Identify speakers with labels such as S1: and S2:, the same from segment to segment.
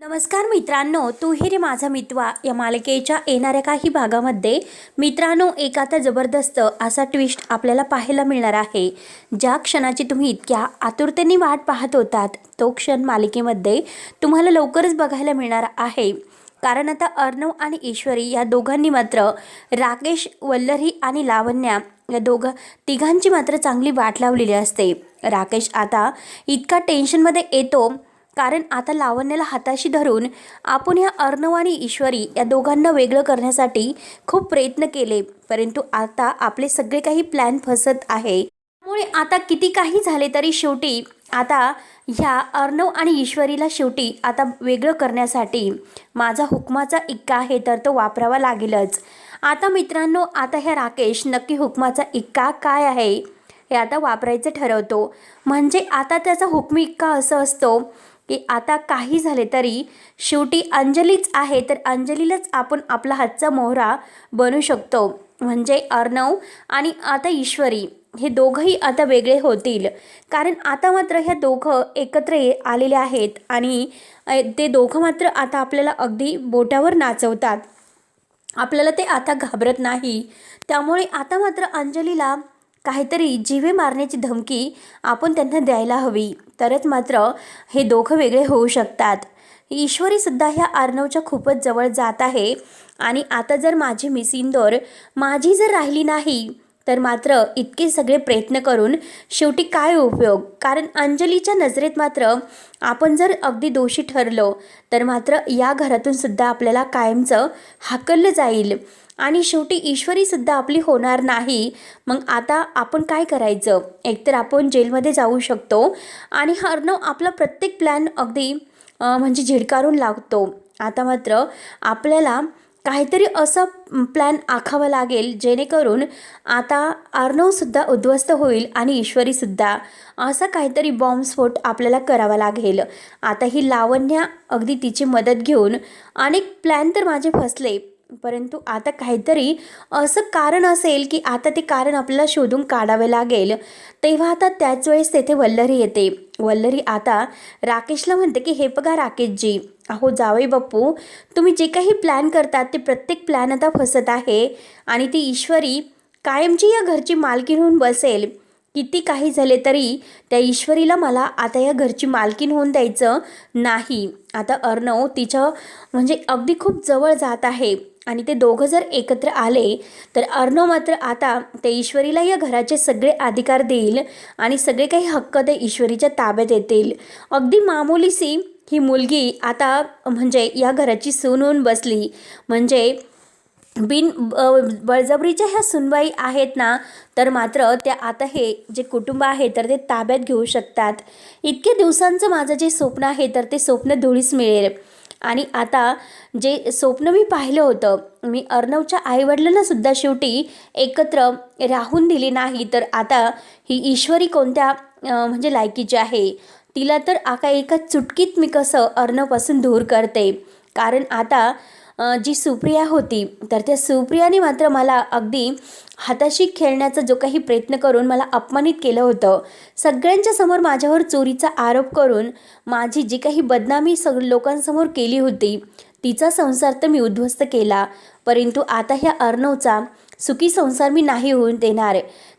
S1: नमस्कार मित्रांनो तू ही रे माझा मितवा. या मालिकेच्या येणाऱ्या काही भागामध्ये मित्रांनो एक आता जबरदस्त असा ट्विस्ट आपल्याला पाहायला मिळणार आहे. ज्या क्षणाची तुम्ही इतक्या आतुरतेने वाट पाहत होतात तो क्षण मालिकेमध्ये तुम्हाला लवकरच बघायला मिळणार आहे. कारण आता अर्णव आणि ईश्वरी या दोघांनी मात्र राकेश वल्लरी आणि लावण्या या दोघं तिघांची मात्र चांगली वाट लावलेली असते. राकेश आता इतका टेन्शनमध्ये येतो कारण आता लावण्याला हाताशी धरून आपण ह्या अर्णव आणि ईश्वरी या दोघांना वेगळं करण्यासाठी खूप प्रयत्न केले. परंतु आता आपले सगळे काही प्लॅन फसत आहे. त्यामुळे आता किती काही झाले तरी शेवटी आता ह्या अर्णव आणि ईश्वरीला शेवटी आता वेगळं करण्यासाठी माझा हुकमाचा इक्का आहे तर तो वापरावा लागेलच. आता मित्रांनो आता ह्या राकेश नक्की हुकमाचा इक्का काय आहे हे आता वापरायचं ठरवतो. म्हणजे आता त्याचा हुकमी इक्का असं असतो की आता काही झाले तरी शेवटी अंजलीच आहे तर अंजलीलाच आपण आपला हातचा मोहरा बनू शकतो. म्हणजे अर्णव आणि आता ईश्वरी हे दोघंही आता वेगळे होतील. कारण आता मात्र ह्या दोघं एकत्र ये- आलेले आहेत आणि ते दोघं मात्र आता आपल्याला अगदी बोटावर नाचवतात. आपल्याला ते आता घाबरत नाही. त्यामुळे आता मात्र अंजलीला काहीतरी जीवे मारण्याची धमकी आपण त्यांना द्यायला हवी. तरच मात्र हे दोघं वेगळे होऊ शकतात. ईश्वरीसुद्धा ह्या अर्णवच्या खूपच जवळ जात आहे. आणि आता जर माझी मिस इंदोर माझी जर राहिली नाही तर मात्र इतके सगळे प्रयत्न करून शेवटी काय उपयोग? कारण अंजलीच्या नजरेत मात्र आपण जर अगदी दोषी ठरलो तर मात्र या घरातून सुद्धा आपल्याला कायमचं हाकललं जाईल. आणि शेवटी ईश्वरीसुद्धा आपली होणार नाही. मग आता आपण काय करायचं? एकतर आपण जेलमध्ये जाऊ शकतो. आणि अर्णव आपला प्रत्येक प्लॅन अगदी म्हणजे झिडकारून लागतो आता मात्र आपल्याला काहीतरी असा प्लॅन आखावा लागेल जेणेकरून आता अर्णवसुद्धा उद्ध्वस्त होईल आणि ईश्वरीसुद्धा असा काहीतरी बॉम्बस्फोट आपल्याला करावा लागेल. आता ही लावण्या अगदी तिची मदत घेऊन अनेक प्लॅन तर माझे फसले परंतु आता काहीतरी असं कारण असेल की आता ते कारण आपल्याला शोधून काढावे लागेल. तेव्हा आता त्याच वेळेस तेथे वल्लरी येते. वल्लरी आता राकेशला म्हणते की हे बघा राकेशजी अहो जावई बाप्पू तुम्ही जे काही प्लॅन करतात ते प्रत्येक प्लॅन आता फसत आहे आणि ती ईश्वरी कायमची या घरची मालकीण होऊन बसेल. किती काही झाले तरी त्या ईश्वरीला मला आता या घरची मालकीण होऊन द्यायचं नाही. आता अर्णव तिच्या म्हणजे अगदी खूप जवळ जात आहे. आणि ते दोघं जर एकत्र आले तर अर्णव मात्र आता ते ईश्वरीला या घराचे सगळे अधिकार देईल आणि सगळे काही हक्क ते ईश्वरीच्या ताब्यात येतील. अगदी मामुलीसी ही मुलगी आता म्हणजे या घराची सून होऊन बसली. म्हणजे बिन बळजबरीच्या ह्या सुनबाई आहेत ना तर मात्र त्या आता हे जे कुटुंब आहे तर ते ताब्यात घेऊ शकतात. इतक्या दिवसांचं माझं जे स्वप्न आहे तर ते स्वप्न धुळीस मिळेल. आणि आता जे स्वप्न मी पाहिलं होतं मी अर्णवच्या आईवडिलांनासुद्धा शेवटी एकत्र राहून दिली नाही तर आता ही ईश्वरी कोणत्या म्हणजे लायकीची आहे? तिला तर आका एका चुटकीत मी कसं अर्णवपासून दूर करते? कारण आता जी सुप्रिया होती तर त्या सुप्रियाने मात्र मला अगदी हाताशी खेळण्याचा जो काही प्रयत्न करून मला अपमानित केलं होतं. सगळ्यांच्या समोर माझ्यावर चोरीचा आरोप करून माझी जी काही बदनामी सग लोकांसमोर केली होती तिचा संसार तर मी उद्ध्वस्त केला. परंतु आता ह्या अर्णवचा सुखी संसार मी नाही होऊन देणार.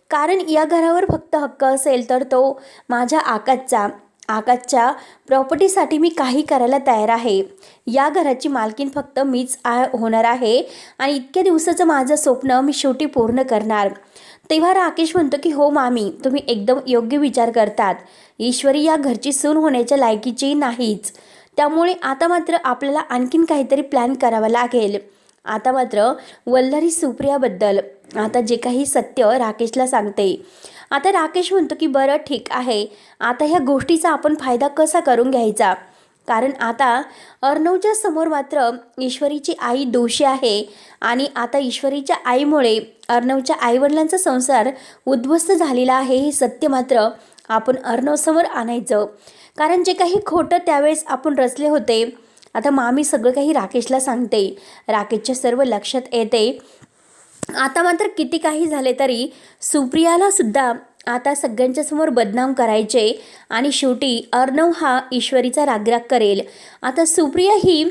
S1: कारण या घरावर फक्त हक्क असेल तर तो माझ्या आकाशचा आकाशच्या प्रॉपर्टीसाठी मी काही करायला तयार आहे. या घराची मालकीन फक्त मीच आ होणार आहे आणि इतक्या दिवसाचं माझं स्वप्न मी शेवटी पूर्ण करणार. तेव्हा राकेश म्हणतो की हो मामी तुम्ही एकदम योग्य विचार करतात. ईश्वरी या घरची सून होण्याच्या लायकीची नाहीच. त्यामुळे आता मात्र आपल्याला आणखीन काहीतरी प्लॅन करावा लागेल. आता मात्र वल्लरी सुप्रियाबद्दल आता जे काही सत्य राकेशला सांगते. आता राकेश म्हणतो की बरं ठीक आहे. आता ह्या गोष्टीचा आपण फायदा कसा करून घ्यायचा? कारण आता अर्णवच्या समोर मात्र ईश्वरीची आई दोषी आहे आणि आता ईश्वरीच्या आईमुळे अर्णवच्या आईवडिलांचा संसार उद्ध्वस्त झालेला आहे हे सत्य मात्र आपण अर्णवसमोर आणायचं. कारण जे काही खोटं त्यावेळेस आपण रचले होते आता मामी सगळं काही राकेशला सांगते. राकेशच्या सर्व लक्षात येते. आता मात्र किती काही झाले तरी सुप्रियाला सुद्धा आता सगळ्यांच्या समोर बदनाम करायचे आणि शेवटी अर्णव हा ईश्वरीचा रागराग करेल. आता सुप्रिया ही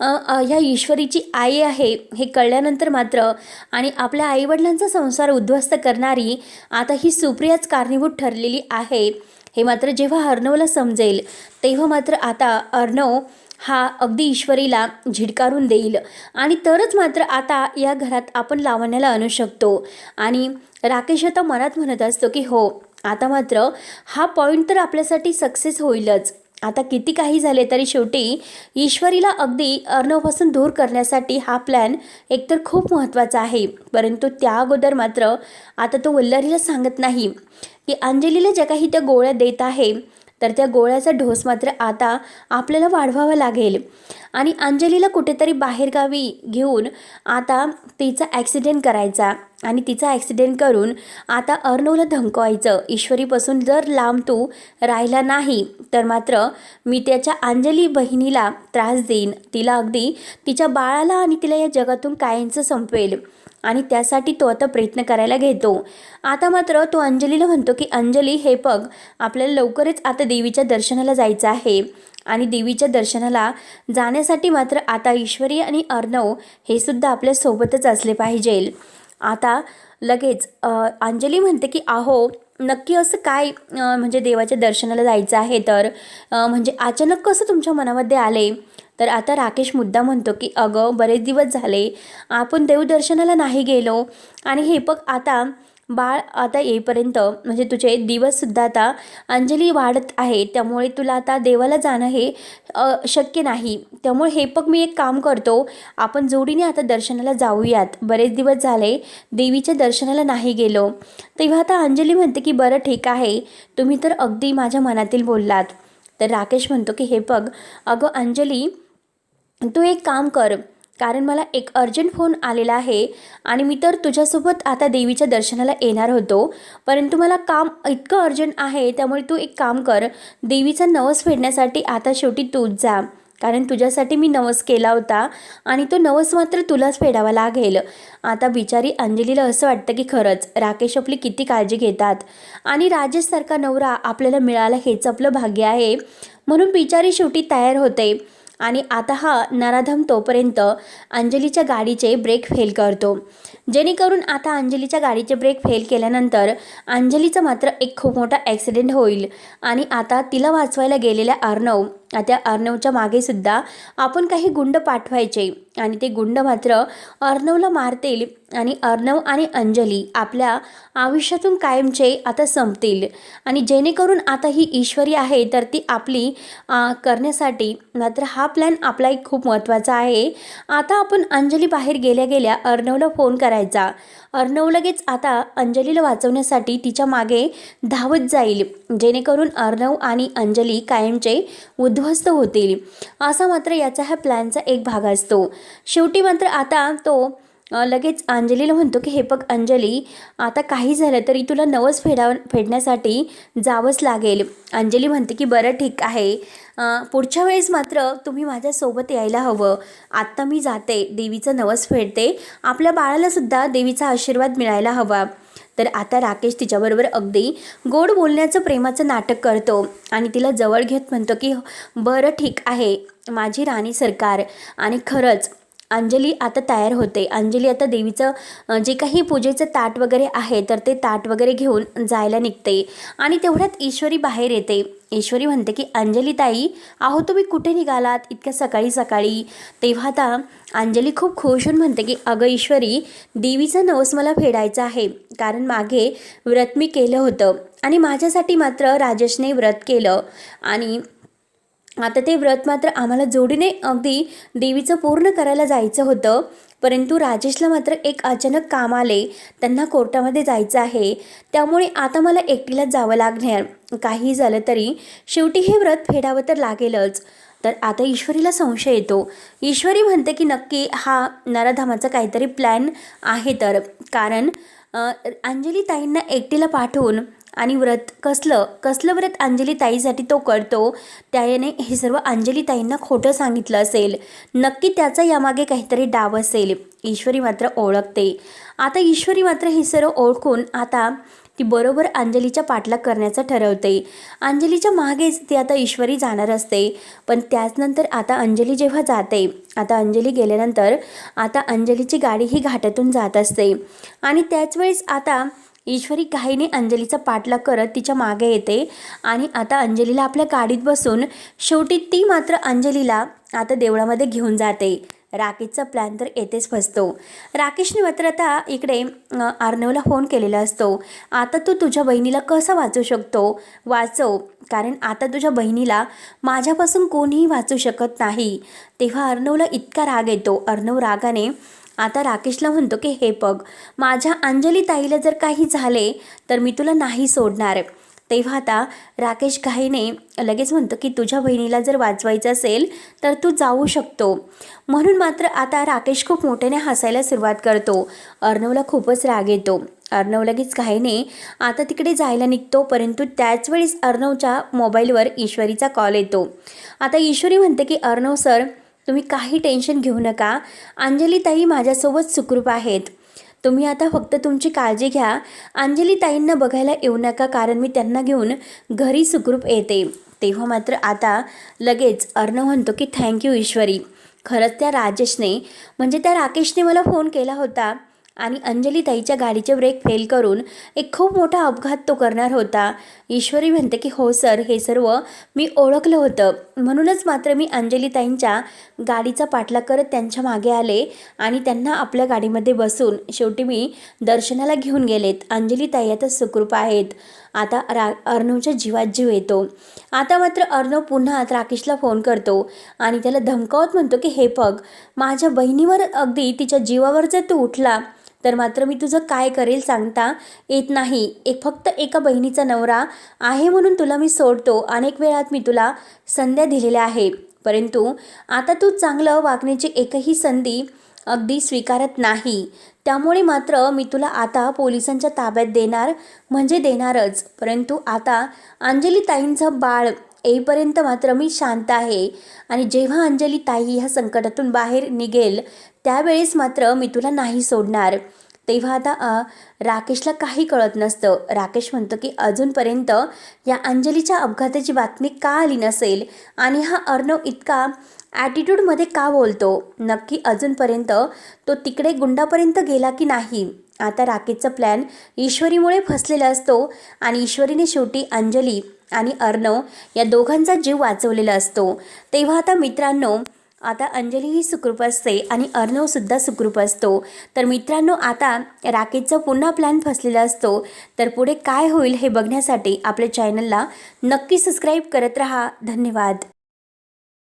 S1: ह्या ईश्वरीची आई आहे हे कळल्यानंतर मात्र आणि आपल्या आईवडिलांचा संसार उद्ध्वस्त करणारी आता ही सुप्रियाच कारणीभूत ठरलेली आहे. हे मात्र जेव्हा अर्णवला समजेल तेव्हा मात्र आता अर्णव हा अगदी ईश्वरीला झिडकारून देईल. आणि तरच मात्र आता या घरात आपण लावण्याला आणू शकतो. आणि राकेश आता मनात म्हणत असतो की हो आता मात्र हा पॉईंट तर आपल्यासाठी सक्सेस होईलच. आता किती काही झाले तरी शेवटी ईश्वरीला अगदी अर्णवपासून दूर करण्यासाठी हा प्लॅन एकतर खूप महत्त्वाचा आहे. परंतु त्या अगोदर मात्र आता तो वल्लरीला सांगत नाही. की अंजलीला ज्या काही त्या गोळ्या देत आहे तर त्या गोळ्याचा ढोस मात्र आता आपल्याला वाढवावा लागेल. आणि अंजलीला कुठेतरी बाहेरगावी घेऊन आता तिचा ॲक्सिडेंट करायचा. आणि तिचा ॲक्सिडेंट करून आता अर्णवला धमकवायचं. ईश्वरीपासून जर लांब तू राहिला नाही तर मात्र मी त्याच्या अंजली बहिणीला त्रास देईन. तिला अगदी तिच्या बाळाला आणि तिला या जगातून कायमचं संपवेल. आणि त्यासाठी तो आता प्रयत्न करायला घेतो. आता मात्र तो अंजलीला म्हणतो की अंजली हे बघ आपल्याला लवकरच आता देवीच्या दर्शनाला जायचं आहे. आणि देवीच्या दर्शनाला जाण्यासाठी मात्र आता ईश्वरी आणि अर्णव हे सुद्धा आपल्यासोबतच असले पाहिजेल आता लगेच अंजली म्हणते की आहो नक्की असं काय म्हणजे देवाच्या दर्शनाला जायचं आहे तर? म्हणजे अचानक कसं तुमच्या मनामध्ये आले? तर आता राकेश मुद्दा म्हणतो की अगं बरेच दिवस झाले आपण देवदर्शनाला नाही गेलो आणि हे बघ आता बाळ आता येईपर्यंत म्हणजे तुझे दिवससुद्धा आता अंजली वाढत आहे त्यामुळे तुला आता देवाला जाणं हे शक्य नाही. त्यामुळे हे बघ मी एक काम करतो आपण जोडीने आता दर्शनाला जाऊयात. बरेच दिवस झाले देवीच्या दर्शनाला नाही गेलो. तेव्हा आता अंजली म्हणते की बरं ठीक आहे. तुम्ही तर अगदी माझ्या मनातील बोललात. तर राकेश म्हणतो की हे बघ अगं अंजली तू एक काम कर कारण मला एक अर्जंट फोन आलेला आहे आणि मी तर तुझ्यासोबत आता देवीच्या दर्शनाला येणार होतो. परंतु मला काम इतकं अर्जंट आहे त्यामुळे तू एक काम कर देवीचा नवस फेडण्यासाठी आता शेवटी तूच जा. कारण तुझ्यासाठी मी नवस केला होता आणि तो नवस मात्र तुलाच फेडावा लागेल. आता बिचारी अंजलीला असं वाटतं की खरंच राकेश आपली किती काळजी घेतात. आणि राजेशसारखा नवरा आपल्याला मिळाला हेच आपलं भाग्य आहे. म्हणून बिचारी शेवटी तयार होते. आणि आता हा नराधम तोपर्यंत अंजलीच्या गाडीचे ब्रेक फेल करतो. जेणेकरून आता अंजलीच्या गाडीचे ब्रेक फेल केल्यानंतर अंजलीचा मात्र एक खूप मोठा ॲक्सिडेंट होईल. आणि आता तिला वाचवायला गेलेल्या अर्णव आता अर्णवच्या मागे सुद्धा आपण काही गुंड पाठवायचे. आणि ते गुंड मात्र अर्णवला मारतील आणि अर्णव आणि अंजली आपल्या आयुष्यातून कायमचे आता संपतील. आणि जेणेकरून आता ही ईश्वरी आहे तर ती आपली करण्यासाठी मात्र हा प्लॅन आपला एक खूप महत्त्वाचा आहे. आता आपण अंजली बाहेर गेल्या गेल्या अर्णवला फोन करायचा. अर्णव लगेच आता अंजलीला वाचवण्यासाठी तिच्यामागे धावत जाईल. जेणेकरून अर्णव आणि अंजली कायमचे उद्ध्वस्त होतील. असा मात्र याचा ह्या प्लॅनचा एक भाग असतो. शेवटी मात्र आता तो लगेच अंजलीला म्हणतो की हे बघ अंजली आता काही झालं तरी तुला नवस फेडाव फेडण्यासाठी जावंच लागेल. अंजली म्हणते की बरं ठीक आहे. पुढच्या वेळेस मात्र तुम्ही माझ्यासोबत यायला हवं. आत्ता मी जाते. देवीचं नवस फेडते. आपल्या बाळालासुद्धा देवीचा आशीर्वाद मिळायला हवा. तर आता राकेश तिच्याबरोबर अगदी गोड बोलण्याचं प्रेमाचं नाटक करतो आणि तिला जवळ घेत म्हणतो की बरं ठीक आहे. माझी राणी सरकार. आणि खरंच अंजली आता तयार होते. अंजली आता देवीचं जे काही पूजेचं ताट वगैरे आहे तर ते ताट वगैरे घेऊन जायला निघते. आणि तेवढ्यात ईश्वरी बाहेर येते. ईश्वरी म्हणते की अंजली ताई आहो तुम्ही कुठे निघालात इतक्या सकाळी सकाळी? तेव्हा आता अंजली खूप खुश होऊन म्हणते की अगं ईश्वरी देवीचा नवस मला फेडायचा आहे. कारण मागे व्रत मी केलं होतं. आणि माझ्यासाठी मात्र राजेशने व्रत केलं. आणि आता ते व्रत मात्र आम्हाला जोडीने अगदी देवीचं पूर्ण करायला जायचं होतं. परंतु राजेशला मात्र एक अचानक काम आले. त्यांना कोर्टामध्ये जायचं आहे. त्यामुळे आता मला एकटीलाच जावं लागणार. काही झालं तरी शेवटी हे व्रत फेडावं तर लागेलच. तर आता ईश्वरीला संशय येतो. ईश्वरी म्हणते की नक्की हा नराधामाचा काहीतरी प्लॅन आहे तर. कारण अंजली ताईंना एकटीला पाठवून आणि व्रत. कसलं? कसलं व्रत अंजलीताईसाठी तो करतो? त्याने हे सर्व अंजलीताईंना खोटं सांगितलं असेल. नक्की त्याचा यामागे काहीतरी डाव असेल. ईश्वरी मात्र ओळखते. आता ईश्वरी मात्र हे सर्व ओळखून आता ती बरोबर अंजलीच्या पाठलाग करण्याचं ठरवते. अंजलीच्या मागेच ती आता ईश्वरी जाणार असते. पण त्याचनंतर आता अंजली जेव्हा जाते आता अंजली गेल्यानंतर आता अंजलीची गाडी ही घाटातून जात असते. आणि त्याच वेळेस आता ईश्वरी घाईने अंजलीचा पाठलाग करत तिच्यामागे येते आणि आता अंजलीला आपल्या गाडीत बसून शेवटी ती मात्र अंजलीला आता देवळामध्ये घेऊन जाते. राकेशचा प्लॅन तर येथेच फसतो राकेशने मात्र आता इकडे आर्नवला फोन केलेला असतो. आता तू तुझ्या बहिणीला कसं वाचू शकतो? वाचव कारण आता तुझ्या बहिणीला माझ्यापासून कोणीही वाचू शकत नाही. तेव्हा अर्णवला इतका राग येतो. अर्णव रागाने आता राकेशला म्हणतो की हे बघ माझ्या अंजली ताईला जर काही झाले तर मी तुला नाही सोडणार. तेव्हा आता राकेश घाईने लगेच म्हणतो की तुझ्या बहिणीला जर वाचवायचं असेल तर तू जाऊ शकतो. म्हणून मात्र आता राकेश खूप मोठ्याने हसायला सुरुवात करतो. अर्णवला खूपच राग येतो. अर्णव लगेच घाईने आता तिकडे जायला निघतो परंतु त्याच वेळेस अर्णवच्या मोबाईलवर ईश्वरीचा कॉल येतो. आता ईश्वरी म्हणते की अर्णव सर तुम्ही काही टेन्शन घेऊ नका. अंजलीताई माझ्यासोबत सुखरूप आहेत. तुम्ही आता फक्त तुमची काळजी घ्या. अंजलीताईंना बघायला येऊ नका कारण मी त्यांना घेऊन घरी सुखरूप येते. तेव्हा मात्र आता लगेच अर्णव म्हणतो की थँक्यू ईश्वरी. खरंच त्या राजेशने म्हणजे त्या राकेशने मला फोन केला होता. आणि अंजली ताईच्या गाडीचे ब्रेक फेल करून एक खूप मोठा अपघात तो करणार होता. ईश्वरी म्हणते की हो सर हे सर्व मी ओळखलं होतं. म्हणूनच मात्र मी अंजली ताईंच्या गाडीचा पाठलाग करत त्यांच्या मागे आले आणि त्यांना आपल्या गाडीमध्ये बसून शेवटी मी दर्शनाला घेऊन गेलेत. अंजली ताई आता सुखरूप आहेत. आता रा अर्णवच्या जीवात जीव येतो. आता मात्र अर्णव पुन्हा राकेशला फोन करतो आणि त्याला धमकावत म्हणतो की हे बघ माझ्या बहिणीवर अगदी तिच्या जीवावर जर तू उठला तर मात्र मी तुझं काय करेल सांगता येत नाही. एक फक्त एका बहिणीचा नवरा आहे म्हणून तुला मी सोडतो. अनेक वेळात मी तुला संध्या दिलेल्या आहे. परंतु आता तू चांगलं वागण्याची एकही संधी अगदी स्वीकारत नाही. त्यामुळे मात्र मी तुला आता पोलिसांच्या ताब्यात देणार म्हणजे देणारच. परंतु आता अंजली ताईंचं बाळ येईपर्यंत मात्र मी शांत आहे. आणि जेव्हा अंजली ताई ह्या संकटातून बाहेर निघेल त्यावेळेस मात्र मी तुला नाही सोडणार. तेव्हा आता राकेशला काही कळत नसतं. राकेश म्हणतो की अजूनपर्यंत या अंजलीच्या अपघाताची बातमी का आली नसेल? आणि हा अर्णव इतका ॲटिट्यूडमध्ये का बोलतो? नक्की अजूनपर्यंत तो तिकडे गुंडापर्यंत गेला की नाही? आता राकेशचा प्लॅन ईश्वरीमुळे फसलेला असतो आणि ईश्वरीने शेवटी अंजली आणि अर्णव या दोघांचा जीव वाचवलेला असतो. तेव्हा आता मित्रांनो आता अंजलीही सुखरूप असते आणि अर्णवसुद्धा सुखरूप असतो. तर मित्रांनो आता राकेशचा पुन्हा प्लॅन फसलेला असतो. तर पुढे काय होईल हे बघण्यासाठी आपल्या चॅनलला नक्की सबस्क्राईब करत रहा. धन्यवाद.